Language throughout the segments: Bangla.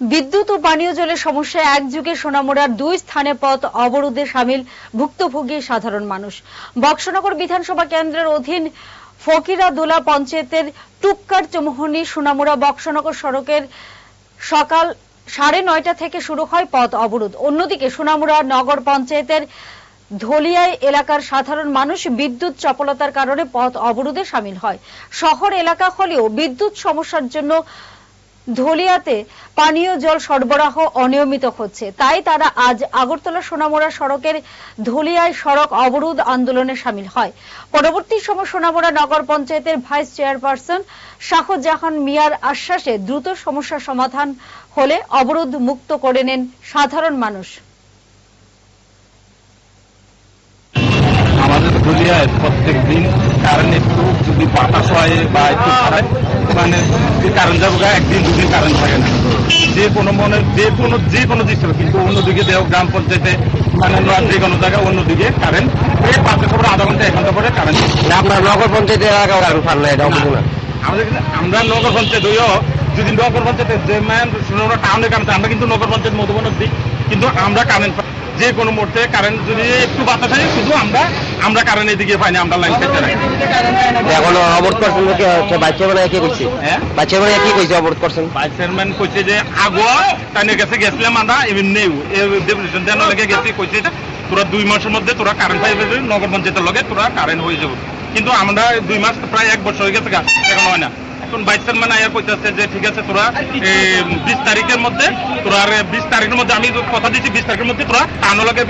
বিদ্যুৎ ও পানীয় জলের সমস্যায় একযুগে সোনামুড়ার দুই স্থানে পথ অবরোধে সামিল ভুক্তভোগী সাধারণ মানুষ। বক্সনগর বিধানসভা কেন্দ্রের অধীন ফকিরাদোলা পঞ্চায়েতের টুক্কার চমোহনী সোনামুড়া বক্সনগর সড়কের সকাল সাড়ে নয়টা থেকে শুরু হয় পথ অবরোধ। অন্যদিকে সোনামুড়া নগর পঞ্চায়েতের ধলিয়ায় এলাকার সাধারণ মানুষ বিদ্যুৎ চপলতার কারণে পথ অবরোধে সামিল হয়। শহর এলাকা হলেও বিদ্যুৎ সমস্যার জন্য ধলিয়াতে পানীয় জল সরবরাহ অনিয়মিত হচ্ছে। তাই তারা আজ আগরতলা সোনামোড়া সড়কের ধলিয়ায় সড়ক অবরোধ আন্দোলনে সামিল হয়। পরবর্তী সময় সোনামোড়া নগর পঞ্চায়েতের ভাইস চেয়ারপারসন শাহজাহান মিয়ার আশ্বাসে দ্রুত সমস্যা সমাধান হলে অবরোধ মুক্ত করে নেন সাধারণ মানুষ। দুনিয়ায় প্রত্যেক দিন। কারেন্ট একটু যদি বাতাস হয় বা একটু ছাড়ায় মানে যে কারেন্ট যাব একদিন দুদিন কারেন্ট থাকে না। যে কোনো মনে যে কোনো যে কোনো দিক কিন্তু অন্যদিকে দেহ গ্রাম পঞ্চায়েতে মানে যে কোনো জায়গায় অন্যদিকে কারেন্ট এই পাঁচটা খবর আধা ঘণ্টা এক ঘণ্টা পরে কারেন্ট আপনার নগর পঞ্চায়েতের এলাকা কারণ পান না এটা বুঝুন না। আমাদের কিন্তু- আমরা নগর পঞ্চায়েত হইও যদি নগর পঞ্চায়েতের যে ম্যান টাউনে কারেন্ট আমরা কিন্তু নগর পঞ্চায়েত মধুবনের দিই কিন্তু আমরা কারেন্ট। যে কোনো মুহূর্তে কারেন্ট যদি একটু বাতাস হয় শুধু আমরা আমরা কারেন্ট এদিকে পাইনি আমরা লাইন পেতে রাখি এখন অবরোধ করছেন হচ্ছে বাচ্চা মানে কইছে? মানে কি কইছে অবরোধ করছেন? ভাইস চেয়ারম্যান কইছে যে আগো তাইনে গেছে গেছিলাম আমরা এমনি ডেপুটেশন দেন লগে গেছি কইছে যে তোরা দুই মাসের মধ্যে তোরা কারেন্ট পাইবে যে নগর পঞ্চায়েতের লগে তোরা কারেন্ট হয়ে যাবে। কিন্তু আমরা দুই মাস প্রায় এক বছর হয়ে গেছে এখন হয় না। এখন ভাইস চেয়ারম্যান কইতেছে যে ঠিক আছে তোরা বিশ তারিখের মধ্যে তোরা বিশ তারিখের মধ্যে আমি কথা দিচ্ছি বিশ তারিখের মধ্যে তোরা টাউন লগে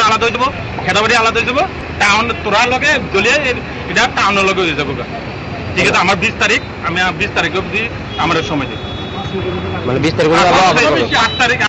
আলাদা হয়ে যাব খেদাবাড়ি আলাদা হয়ে যাব টাউন তোরা লগে জলিয়ে এটা টাউনের লগে হয়ে যাব ঠিক আছে আমার বিশ তারিখ আমি বিশ তারিখ অবধি আমার সময় দিই মানে বিশ তারিখ আট পর্যন্ত